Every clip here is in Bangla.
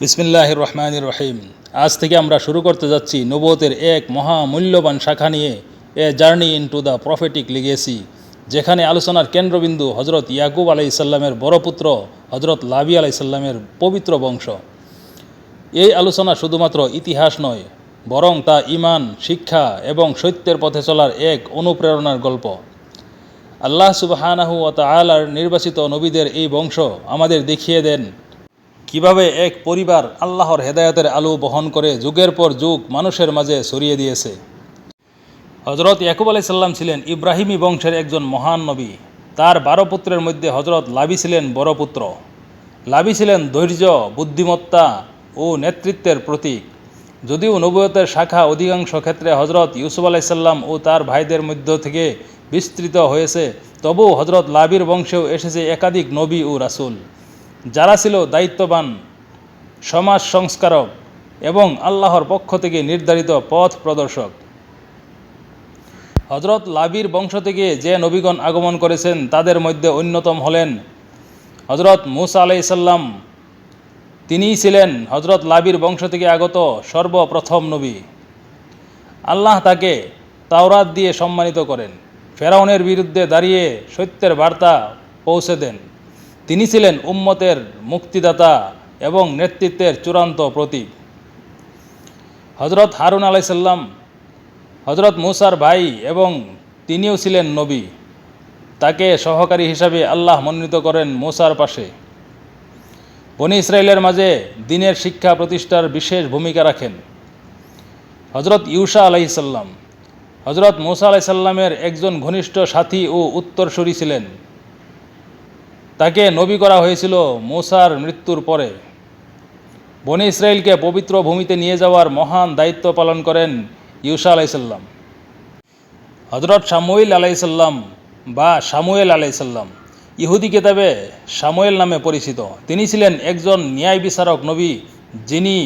বিসমিল্লাহ রহমান রহিম। আজ থেকে আমরা শুরু করতে যাচ্ছি নবতের এক মহামূল্যবান শাখা নিয়ে, a journey into the prophetic legacy, যেখানে আলোচনার কেন্দ্রবিন্দু হজরত ইয়াকুব আলাই সাল্লামের বড় পুত্র হজরত লাবি আলাই সাল্লামের পবিত্র বংশ। এই আলোচনা শুধুমাত্র ইতিহাস নয়, বরং তা ইমান শিক্ষা এবং সত্যের পথে চলার এক অনুপ্রেরণার গল্প। আল্লাহ সুবাহানাহু ও তালার নির্বাচিত নবীদের এই বংশ আমাদের দেখিয়ে দেন কীভাবে এক পরিবার আল্লাহর হেদায়তের আলো বহন করে যুগের পর যুগ মানুষের মাঝে ছড়িয়ে দিয়েছে? হজরত ইয়াকুব আলাই সাল্লাম ছিলেন ইব্রাহিমী বংশের একজন মহান নবী। তার বারো পুত্রের মধ্যে হজরত লাবি ছিলেন বড় পুত্র। লাবি ছিলেন ধৈর্য, বুদ্ধিমত্তা ও নেতৃত্বের প্রতীক। যদিও নবুয়তের শাখা অধিকাংশ ক্ষেত্রে হজরত ইউসুফ আলাইসাল্লাম ও তার ভাইদের মধ্য থেকে বিস্তৃত হয়েছে তবু হজরত লাবির বংশেও এসেছে একাধিক নবী ও রাসূল। যারা ছিল দায়িত্ববান, সমাজ সংস্কারক এবং আল্লাহর পক্ষ থেকে নির্ধারিত পথ প্রদর্শক। হজরত লাবির বংশ থেকে যে নবীগণ আগমন করেছেন, তাদের মধ্যে অন্যতম হলেন হজরত মুসা আলাইসাল্লাম তিনিই ছিলেন হজরত লাবির বংশ থেকে আগত সর্বপ্রথম নবী। আল্লাহ তাকে তাওরাত দিয়ে সম্মানিত করেন। ফেরাউনের বিরুদ্ধে দাঁড়িয়ে সত্যের বার্তা পৌঁছে দেন। তিনি ছিলেন উম্মতের মুক্তিদাতা এবং নেতৃত্বের চূড়ান্ত প্রতীক। হজরত হারুন আলাইসাল্লাম হজরত মুসার ভাই এবং তিনিও ছিলেন নবী। তাকে সহকারী হিসাবে আল্লাহ মনোনীত করেন মুসার পাশে। বনি ইসরায়েলের মাঝে দিনের শিক্ষা প্রতিষ্ঠার বিশেষ ভূমিকা রাখেন। হজরত ইউসা আলাইসাল্লাম হজরত মুসা আলাইসাল্লামের একজন ঘনিষ্ঠ সাথী ও উত্তরসূরি ছিলেন। তাকে নবী করা হয়েছিল মুসার মৃত্যুর পরে। বনি ইসরায়েলকে পবিত্র ভূমিতে নিয়ে যাওয়ার মহান দায়িত্ব পালন করেন ইউসা আলাইসাল্লাম হজরত সামুইল আলাইসাল্লাম বা সামুয়েল আলাইসাল্লাম ইহুদি কেতাবে সামুয়েল নামে পরিচিত। তিনি ছিলেন একজন ন্যায় বিচারক নবী, যিনি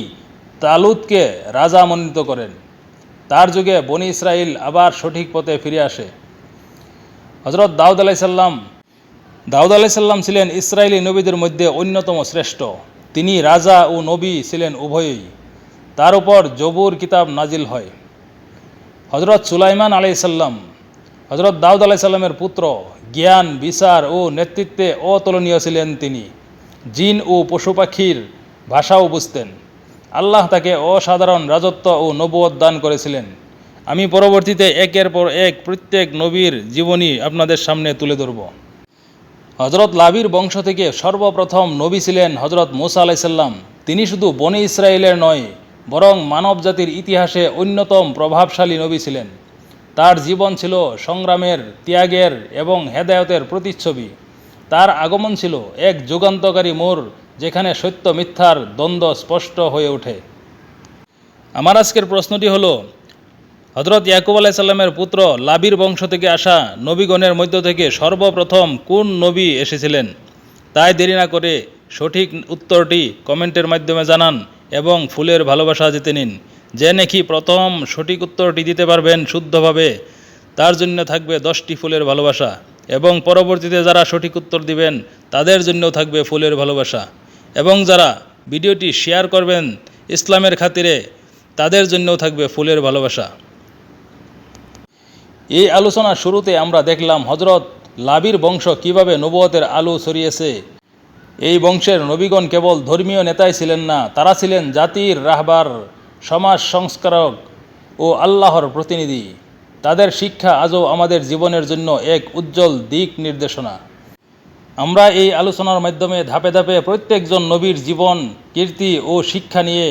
তালুদকে রাজা মনোনীত করেন। তার যুগে বনি ইসরায়েল আবার সঠিক পথে ফিরে আসে। হজরত দাউদ আলাইসাল্লাম দাউদ আলাইসাল্লাম ছিলেন ইসরায়েলি নবীদের মধ্যে অন্যতম শ্রেষ্ঠ। তিনি রাজা ও নবী ছিলেন উভয়ই। তার উপর জবুর কিতাব নাজিল হয়। হজরত সুলাইমান আলাইসাল্লাম হজরত দাউদ আলাইসাল্লামের পুত্র, জ্ঞান, বিচার ও নেতৃত্বে অতুলনীয় ছিলেন তিনি। জিন ও পশু পাখির ভাষাও বুঝতেন। আল্লাহ তাকে অসাধারণ রাজত্ব ও নবুয়ত দান করেছিলেন। আমি পরবর্তীতে একের পর এক প্রত্যেক নবীর জীবনী আপনাদের সামনে তুলে ধরব। হজরত লাবির বংশ থেকে সর্বপ্রথম নবী ছিলেন হজরত মুসা আলাইসাল্লাম তিনি শুধু বনে ইসরায়েলের নয়, বরং মানব জাতির ইতিহাসে অন্যতম প্রভাবশালী নবী ছিলেন। তার জীবন ছিল সংগ্রামের, ত্যাগের এবং হেদায়তের প্রতিচ্ছবি। তার আগমন ছিল এক যুগান্তকারী মোড় যেখানে সত্য মিথ্যার দ্বন্দ্ব স্পষ্ট হয়ে ওঠে। আমার আজকের প্রশ্নটি হলো হজরত ইয়াকুব আলাইসাল্লামের পুত্র লাবির বংশ থেকে আসা নবীগণের মধ্য থেকে সর্বপ্রথম কোন নবী এসেছিলেন? তাই দেরি না করে সঠিক উত্তরটি কমেন্টের মাধ্যমে জানান এবং ফুলের ভালোবাসা জিতে নিন। যে নাকি প্রথম সঠিক উত্তরটি দিতে পারবেন শুদ্ধভাবে, তার জন্য থাকবে দশটি ফুলের ভালোবাসা এবং পরবর্তীতে যারা সঠিক উত্তর দিবেন, তাদের জন্যও থাকবে ফুলের ভালোবাসা। এবং যারা ভিডিওটি শেয়ার করবেন ইসলামের খাতিরে, তাদের জন্যও থাকবে ফুলের ভালোবাসা। এই আলোচনার শুরুতে আমরা দেখলাম হজরত লাবির বংশ কীভাবে নবুয়তের আলো ছড়িয়েছে। এই বংশের নবীগণ কেবল ধর্মীয় নেতাই ছিলেন না, তারা ছিলেন জাতির রাহবার, সমাজ সংস্কারক ও আল্লাহর প্রতিনিধি। তাদের শিক্ষা আজও আমাদের জীবনের জন্য এক উজ্জ্বল দিক নির্দেশনা। আমরা এই আলোচনার মাধ্যমে ধাপে ধাপে প্রত্যেকজন নবীর জীবন, কীর্তি ও শিক্ষা নিয়ে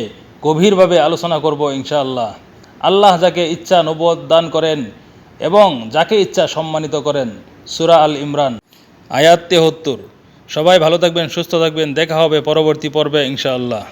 গভীরভাবে আলোচনা করব ইনশাআল্লাহ। আল্লাহ যাকে ইচ্ছা নবদ দান করেন এবং যাকে ইচ্ছা সম্মানিত করেন, সুরা আল ইমরান, আয়াত তেহত্তর। সবাই ভালো থাকবেন, সুস্থ থাকবেন। দেখা হবে পরবর্তী পর্বে, ইনশাআল্লাহ।